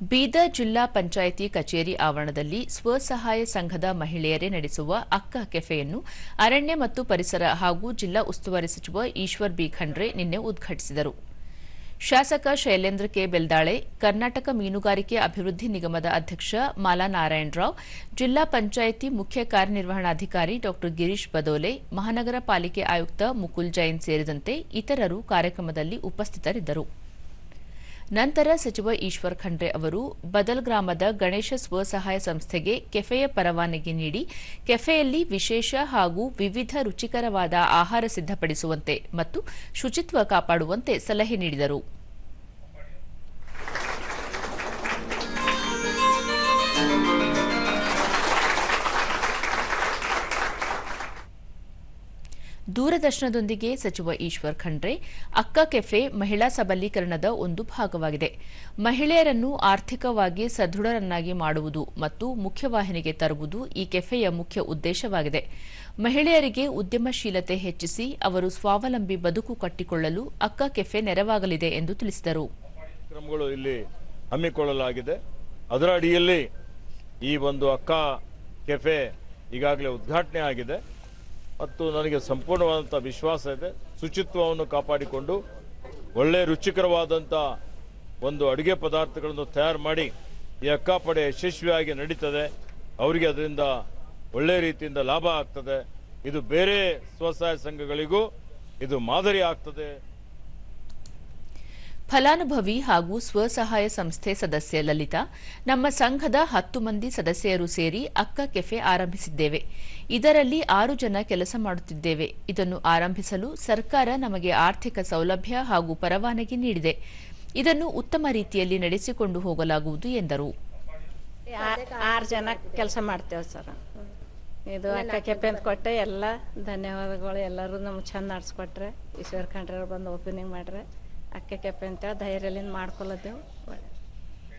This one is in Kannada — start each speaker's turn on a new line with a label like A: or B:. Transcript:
A: ಬೀದರ್ ಜಿಲ್ಲಾ ಪಂಚಾಯಿತಿ ಕಚೇರಿ ಆವರಣದಲ್ಲಿ ಸ್ವಸಹಾಯ ಸಂಘದ ಮಹಿಳೆಯರೇ ನಡೆಸುವ ಅಕ್ಕ ಕೆಫೆಯನ್ನು ಅರಣ್ಯ ಮತ್ತು ಪರಿಸರ ಹಾಗೂ ಜಿಲ್ಲಾ ಉಸ್ತುವಾರಿ ಸಚಿವ ಈಶ್ವರ್ ಬಿ. ಖಂಡ್ರೆ ನಿನ್ನೆ ಉದ್ಘಾಟಿಸಿದರು. ಶಾಸಕ ಶೈಲೇಂದ್ರ ಕೆ. ಬೆಲ್ದಾಳೆ, ಕರ್ನಾಟಕ ಮೀನುಗಾರಿಕೆ ಅಭಿವೃದ್ಧಿ ನಿಗಮದ ಅಧ್ಯಕ್ಷ ಮಾಲಾ ನಾರಾಯಣರಾವ್ ಜಿಲ್ಲಾ ಪಂಚಾಯಿತಿ ಮುಖ್ಯ ಕಾರ್ಯನಿರ್ವಹಣಾಧಿಕಾರಿ ಡಾ. ಗಿರೀಶ್ ಬದೋಲೆ, ಮಹಾನಗರ ಪಾಲಿಕೆ ಆಯುಕ್ತ ಮುಕುಲ್ ಜೈನ್ ಸೇರಿದಂತೆ ಇತರರು ಕಾರ್ಯಕ್ರಮದಲ್ಲಿ ಉಪಸ್ಥಿತರಿದ್ದರು. ನಂತರ ಸಚಿವ ಈಶ್ವರ್ ಖಂಡ್ರೆ ಅವರು ಬದಲ್ ಗ್ರಾಮದ ಗಣೇಶ ಸ್ವಸಹಾಯ ಸಂಸ್ಥೆಗೆ ಕೆಫೆಯ ಪರವಾನಗಿ ನೀಡಿ ಕೆಫೆಯಲ್ಲಿ ವಿಶೇಷ ಹಾಗೂ ವಿವಿಧ ರುಚಿಕರವಾದ ಆಹಾರ ಸಿದ್ಧಪಡಿಸುವಂತೆ ಮತ್ತು ಶುಚಿತ್ವ ಕಾಪಾಡುವಂತೆ ಸಲಹೆ ನೀಡಿದರು. ದೂರದರ್ಶನದೊಂದಿಗೆ ಸಚಿವ ಈಶ್ವರ್ ಖಂಡ್ರೆ, ಅಕ್ಕ ಕೆಫೆ ಮಹಿಳಾ ಸಬಲೀಕರಣದ ಒಂದು ಭಾಗವಾಗಿದೆ. ಮಹಿಳೆಯರನ್ನು ಆರ್ಥಿಕವಾಗಿ ಸದೃಢರನ್ನಾಗಿ ಮಾಡುವುದು ಮತ್ತು ಮುಖ್ಯವಾಹಿನಿಗೆ ತರುವುದು ಈ ಕೆಫೆಯ ಮುಖ್ಯ ಉದ್ದೇಶವಾಗಿದೆ. ಮಹಿಳೆಯರಿಗೆ ಉದ್ಯಮಶೀಲತೆ ಹೆಚ್ಚಿಸಿ ಅವರು ಸ್ವಾವಲಂಬಿ ಬದುಕು ಕಟ್ಟಿಕೊಳ್ಳಲು ಅಕ್ಕ ಕೆಫೆ ನೆರವಾಗಲಿದೆ ಎಂದು ತಿಳಿಸಿದರು.
B: ಇಲ್ಲಿ ಹಮ್ಮಿಕೊಳ್ಳಲಾಗಿದೆ. ಅದರ ಅಡಿಯಲ್ಲಿ ಈ ಒಂದು ಅಕ್ಕ ಕೆಫೆ ಈಗಾಗಲೇ ಉದ್ಘಾಟನೆ ಆಗಿದೆ. ಮತ್ತು ನನಗೆ ಸಂಪೂರ್ಣವಾದಂಥ ವಿಶ್ವಾಸ ಇದೆ, ಶುಚಿತ್ವವನ್ನು ಕಾಪಾಡಿಕೊಂಡು ಒಳ್ಳೆ ರುಚಿಕರವಾದಂಥ ಒಂದು ಅಡುಗೆ ಪದಾರ್ಥಗಳನ್ನು ತಯಾರು ಮಾಡಿ ಈ ಅಕ್ಕಾಪಡೆ ಯಶಸ್ವಿಯಾಗಿ ನಡೀತದೆ. ಅವರಿಗೆ ಅದರಿಂದ ಒಳ್ಳೆ ರೀತಿಯಿಂದ ಲಾಭ ಆಗ್ತದೆ. ಇದು ಬೇರೆ ಸ್ವಸಹಾಯ ಸಂಘಗಳಿಗೂ ಇದು ಮಾದರಿ ಆಗ್ತದೆ.
A: ಫಲಾನುಭವಿ ಹಾಗೂ ಸ್ವಸಹಾಯ ಸಂಸ್ಥೆ ಸದಸ್ಯೆ ಲಲಿತಾ, ನಮ್ಮ ಸಂಘದ ಹತ್ತು ಮಂದಿ ಸದಸ್ಯರು ಸೇರಿ ಅಕ್ಕ ಕೆಫೆ ಆರಂಭಿಸಿದ್ದೇವೆ. ಇದರಲ್ಲಿ ಆರು ಜನ ಕೆಲಸ ಮಾಡುತ್ತಿದ್ದೇವೆ. ಇದನ್ನು ಆರಂಭಿಸಲು ಸರ್ಕಾರ ನಮಗೆ ಆರ್ಥಿಕ ಸೌಲಭ್ಯ ಹಾಗೂ ಪರವಾನಗಿ ನೀಡಿದೆ. ಇದನ್ನು ಉತ್ತಮ ರೀತಿಯಲ್ಲಿ ನಡೆಸಿಕೊಂಡು ಹೋಗಲಾಗುವುದು ಎಂದರು.
C: ಜನ ಕೆಲಸ ಮಾಡ್ತೇವೆ ಸರ್. ಇದು ಅಕ್ಕ ಕೆಪ್ಪೆ ಅಂತ ಕೊಟ್ಟೆ ಎಲ್ಲ ಧನ್ಯವಾದಗಳು. ಎಲ್ಲರೂ ನಮ್ಗೆ ಚಂದ ನಡೆಸ್ಕೊಟ್ರೆ ಈಶ್ವರ್ ಖಂಡ್ರೆ ಬಂದು ಓಪನಿಂಗ್ ಮಾಡ್ರೆ. ಅಕ್ಕ ಕೆಪ್ಪೆ ಅಂತೇಳಿ ಧೈರ್ಯಲಿಂದ ಮಾಡ್ಕೊಳತ್ತೇವೆ